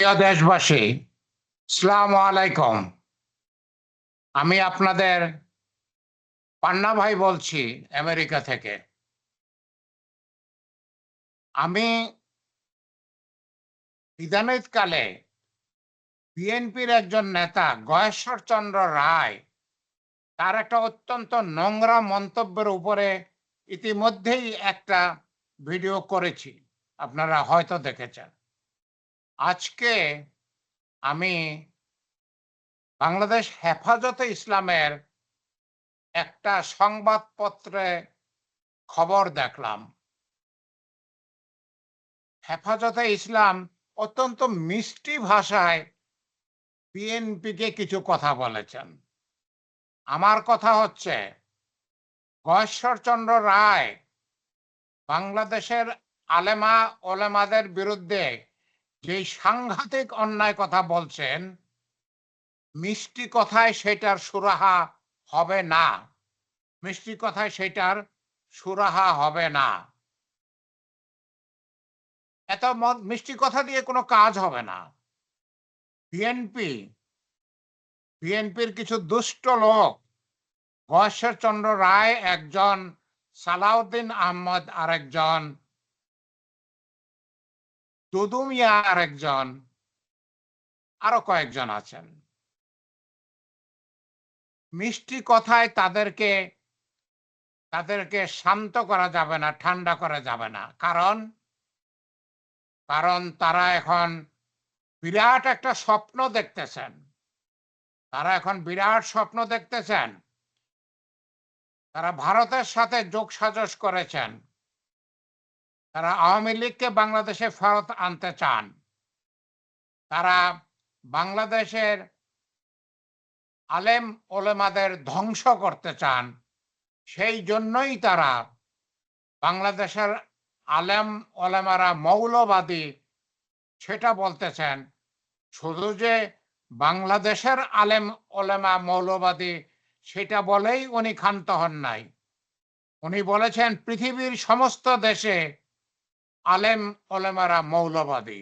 প্রিয় দেশবাসী সালাম আলাইকুম। আমি আপনাদের পান্না ভাই বলছি আমেরিকা থেকে। আমি বিধানিত কালে বিএনপির একজন নেতা গয়েশ্বর চন্দ্র রায়, তার একটা অত্যন্ত নোংরা মন্তব্যের উপরে ইতিমধ্যেই একটা ভিডিও করেছি। আপনারা হয়তো দেখেছেন। আজকে আমি বাংলাদেশ হেফাজতে ইসলামের একটা সংবাদপত্রে খবর দেখলাম। হেফাজতে ইসলাম অত্যন্ত মিষ্টি ভাষায় বিএনপিকে কিছু কথা বলেছেন। আমার কথা হচ্ছে, গয়েশ্বরচন্দ্র রায় বাংলাদেশের আলেমা ওলেমাদের বিরুদ্ধে যে সাংঘাতিক অন্যায় কথা বলছেন, মিষ্টি কথায় সেটার সুরাহা হবে না। মিষ্টি কথায় সেটার সুরাহা হবে না। এত মিষ্টি কথা দিয়ে কোনো কাজ হবে না। বিএনপি বিএনপির কিছু দুষ্ট লোক গয়েশ্বর চন্দ্র রায় একজন, সালাউদ্দিন আহমদ আরেকজন দুদু মিয়া আরেকজন আরও কয়েকজন আছেন। মিষ্টি কথায় তাদেরকে তাদেরকে শান্ত করা যাবে না, ঠান্ডা করা যাবে না। কারণ কারণ তারা এখন বিরাট একটা স্বপ্ন দেখতেছেন। তারা এখন বিরাট স্বপ্ন দেখতেছেন। তারা ভারতের সাথে যোগ সাজস করেছেন। তারা আওয়ামী লীগকে বাংলাদেশে ফেরত আনতে চান। তারা বাংলাদেশের আলেম ওলেমাদের ধ্বংস করতে চান। সেই জন্যই তারা বাংলাদেশের আলেম ওলেমারা মৌলবাদী, সেটা বলতেছেন, শুধু যে বাংলাদেশের আলেম ওলেমা মৌলবাদী, সেটা বলেই উনি ক্ষান্ত হন নাই। উনি বলেছেন, পৃথিবীর সমস্ত দেশে আলেম ওলেমারা মৌলবাদী।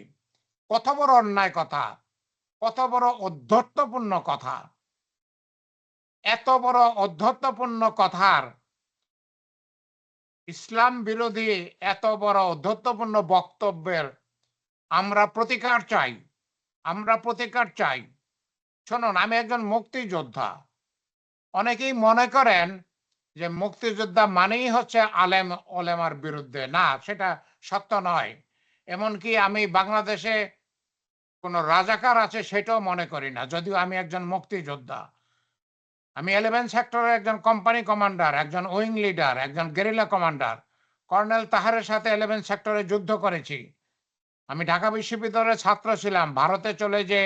কত বড় অন্যায় কথা, কত বড় অধ্যত্বপূর্ণ কথা। এত বড় অধ্যত্বপূর্ণ কথার ইসলাম বিরোধী এত বড় অধ্যত্বপূর্ণ বক্তব্যের আমরা প্রতিকার চাই, আমরা প্রতিকার চাই। শুনুন, আমি একজন মুক্তিযোদ্ধা। অনেকেই মনে করেন যে মুক্তিযোদ্ধা মানেই হচ্ছে আলেম ওলেমার বিরুদ্ধে। না, সেটা সত্য নয়। এমনকি আমি বাংলাদেশে কোনো রাজাকার আছে সেটাও মনে করি না, যদিও আমি একজন মুক্তিযোদ্ধা। আমি ইলেভেন সেক্টরের একজন কোম্পানি কমান্ডার একজন উইং লিডার একজন গেরিলা কমান্ডার কর্নেল তাহারের সাথে ইলেভেন সেক্টরে যুদ্ধ করেছি। আমি ঢাকা বিশ্ববিদ্যালয়ের ছাত্র ছিলাম। ভারতে চলে যে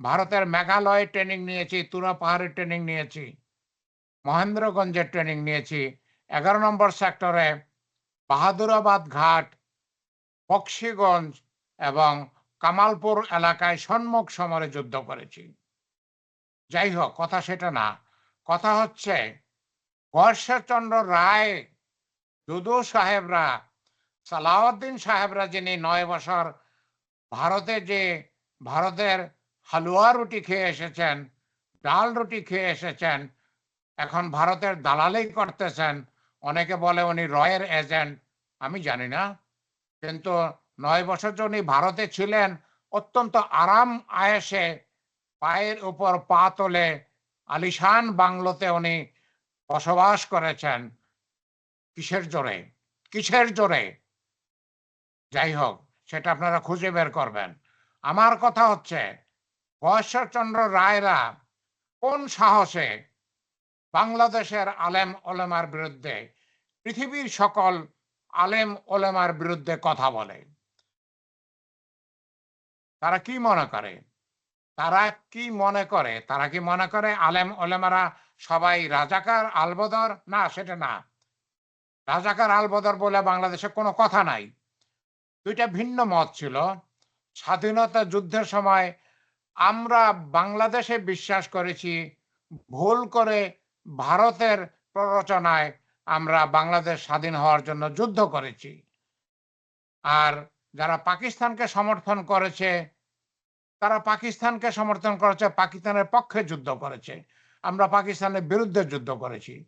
ভারতের মেঘালয়ে ট্রেনিং নিয়েছি, তুরা পাহাড়ের ট্রেনিং নিয়েছি। মহেন্দ্রগঞ্জের ট্রেনিং নিয়েছি। এগারো নম্বর সেক্টরে বাহাদুরাবাদ ঘাট, বক্সিগঞ্জ এবং কামালপুর এলাকায় সম্মুখ সমরে যুদ্ধ করেছি। যাই হোক, কথা সেটা না। কথা হচ্ছে বর্ষচন্দ্র রায়, দুদু সাহেবরা, সালাউদ্দিন সাহেবরা যিনি নয় বছর ভারতে যে ভারতের হালুয়া রুটি খেয়ে এসেছেন, ডাল রুটি খেয়ে এসেছেন এখন ভারতের দালালি করতেছেন। অনেকে বলে উনি রয়ের এজেন্ট। আমি জানি না। কিন্তু নয় বছর উনি ভারতে ছিলেন, অত্যন্ত আরাম আয়েসে পায়ের উপর পা তোলে আলিশান বাংলোতে উনি বসবাস করেছেন। কিসের জোরে? কিসের জোরে? যাই হোক, সেটা আপনারা খুঁজে বের করবেন। আমার কথা হচ্ছে বয়শ্বরচন্দ্র রায়রা কোন সাহসে বাংলাদেশের আলেম ওলেমার বিরুদ্ধে, পৃথিবীর সকল আলেম ওলেমার বিরুদ্ধে কথা বলে। তারা কি মনে করে? তারা কি মনে করে? তারা কি মনে করে আলেম ওলেমারা সবাই রাজাকার আলবদর? না, সেটা না। রাজাকার আলবদর বলে বাংলাদেশে কোনো কথা নাই। দুইটা ভিন্ন মত ছিল। স্বাধীনতা যুদ্ধের সময় আমরা বাংলাদেশে বিশ্বাস করেছি, ভুল করে ভারতের প্ররোচনায় আমরা বাংলাদেশ স্বাধীন হওয়ার জন্য যুদ্ধ করেছি। আর যারা পাকিস্তানকে সমর্থন করেছে, তারা পাকিস্তানকে সমর্থন করেছে, পাকিস্তানের পক্ষে যুদ্ধ করেছে। আমরা পাকিস্তানের বিরুদ্ধে যুদ্ধ করেছি।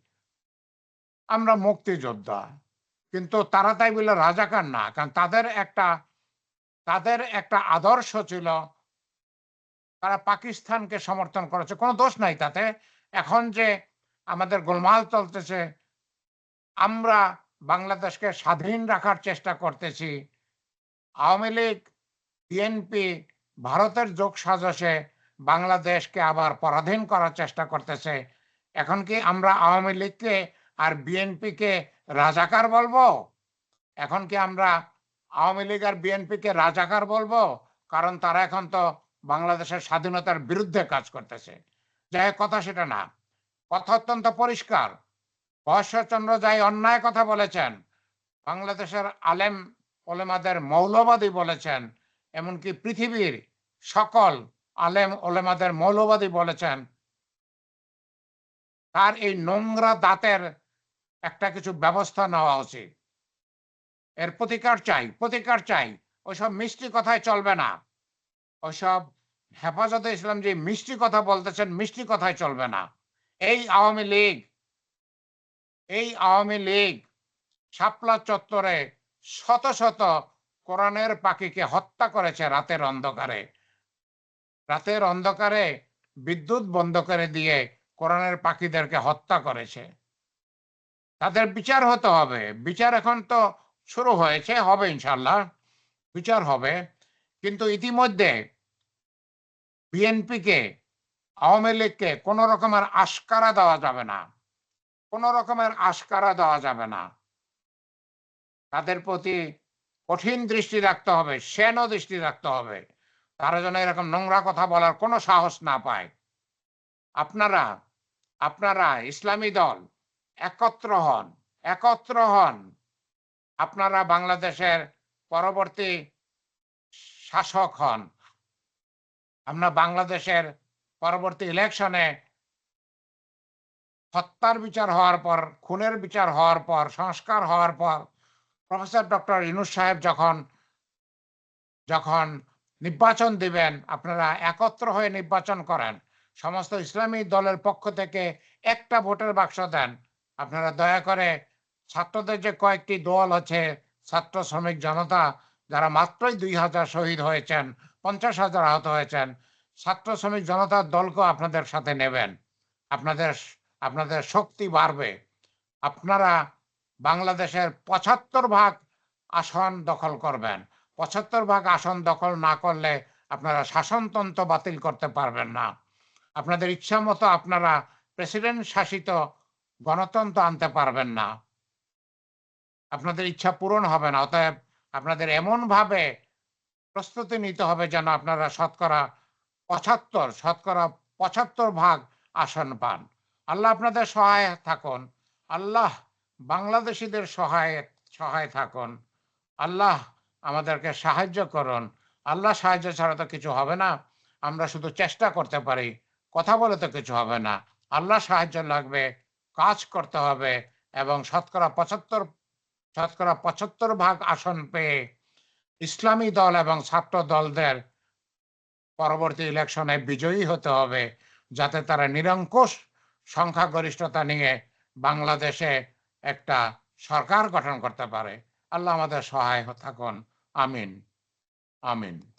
আমরা মুক্তিযোদ্ধা। কিন্তু তারা তাই বলে রাজাকার না, কারণ তাদের একটা তাদের একটা আদর্শ ছিল, তারা পাকিস্তানকে সমর্থন করেছে। কোনো দোষ নাই তাতে। এখন যে আমাদের গোলমাল চলতেছে। আমরা বাংলাদেশকে স্বাধীন রাখার চেষ্টা করতেছি। আওয়ামী লীগ, বিএনপি ভারতের যোগ সাজসে বাংলাদেশকে আবার পরাধীন করার চেষ্টা করতেছে। এখন কি আমরা আওয়ামী লীগকে আর বিএনপিকে রাজাকার বলব? এখন কি আমরা আওয়ামী লীগ আর বিএনপিকে রাজাকার বলব? কারণ তারা এখন তো বাংলাদেশের স্বাধীনতার বিরুদ্ধে কাজ করতেছে। যাই কথা সেটা না। কথা অত্যন্ত পরিষ্কার। বৎসচন্দ্র যাই অন্যায় কথা বলেছেন, বাংলাদেশের আলেম ওলেমাদের মৌলবাদী বলেছেন, এমনকি পৃথিবীর সকল আলেম ওলেমাদের মৌলবাদী বলেছেন, তার এই নোংরা দাঁতের একটা কিছু ব্যবস্থা নেওয়া উচিত। এর প্রতিকার চাই প্রতিকার চাই, ওইসব মিষ্টি কথায় চলবে না। ওইসব হেফাজতে ইসলাম যে মিষ্টি কথা বলতেছেন, মিষ্টি কথায় চলবে না। এই আওয়ামী লীগ, এই আওয়ামী লীগ শাপলা চত্বরে শত শত কোরআনের পাখিকে হত্যা করেছে রাতের অন্ধকারে। রাতের অন্ধকারে বিদ্যুৎ বন্ধ করে দিয়ে কোরআনের পাখিদেরকে হত্যা করেছে। তাদের বিচার হতে হবে। বিচার এখন তো শুরু হয়েছে, হবে ইনশাল্লাহ বিচার হবে। কিন্তু ইতিমধ্যে বিএনপিকে আওয়ামী লীগকে কোনো রকমের আশকারা দেওয়া যাবে না। কোনো রকমের আশকারা দেওয়া যাবে না। তাদের প্রতি কঠিন দৃষ্টি রাখতে হবে সেন দৃষ্টি রাখতে হবে। তারা যেন এরকম নোংরা কথা বলার কোনো সাহস না পায়। আপনারা আপনারা ইসলামী দল, একত্র হন একত্র হন। আপনারা বাংলাদেশের পরবর্তী শাসক হন। আমরা বাংলাদেশের পরবর্তী ইলেকশনে হত্যার বিচার হওয়ার পর, খুনের বিচার হওয়ার পর, সংস্কার হওয়ার পর প্রফেসর ডক্টর ইনুস সাহেব যখন যখন নির্বাচন দিবেন, আপনারা একত্র হয়ে নির্বাচন করেন। সমস্ত ইসলামী দলের পক্ষ থেকে একটা ভোটের বাক্স দেন। আপনারা দয়া করে ছাত্রদের যে কয়েকটি দল আছে, ছাত্র শ্রমিক জনতা, যারা মাত্রই দুই হাজার শহীদ হয়েছেন, পঞ্চাশ হাজার আহত হয়েছেন ছাত্র শ্রমিক জনতার দলকে আপনাদের সাথে নেবেন। আপনাদের আপনাদের শক্তি বাড়বে। আপনারা বাংলাদেশের পঁচাত্তর ভাগ আসন দখল করবেন। পঁচাত্তর ভাগ আসন দখল না করলে আপনারা শাসনতন্ত্র বাতিল করতে পারবেন না। আপনাদের ইচ্ছা মতো আপনারা প্রেসিডেন্ট শাসিত গণতন্ত্র আনতে পারবেন না। আপনাদের ইচ্ছা পূরণ হবে না। অতএব আপনাদের এমন ভাবে প্রস্তুতি নিতে হবে যেন আপনারা শতকরা পঁচাত্তর, শতকরা পঁচাত্তর ভাগ আসন পান। আল্লাহ আপনাদের সহায় থাকুন। আল্লাহ বাংলাদেশিদের সহায় সহায় থাকুন। আল্লাহ আমাদেরকে সাহায্য করুন। আল্লাহ সাহায্য ছাড়া তো কিছু হবে না। আমরা শুধু চেষ্টা করতে পারি। কথা বলে তো কিছু হবে না। আল্লাহ সাহায্য লাগবে, কাজ করতে হবে এবং শতকরা পঁচাত্তর শতকরা পঁচাত্তর ভাগ আসন পেয়ে ইসলামী দল এবং ছাত্র দলদের পরবর্তী ইলেকশনে বিজয়ী হতে হবে, যাতে তারা নিরঙ্কুশ সংখ্যাগরিষ্ঠতা নিয়ে বাংলাদেশে একটা সরকার গঠন করতে পারে। আল্লাহ আমাদের সহায় থাকুন। আমিন। আমিন।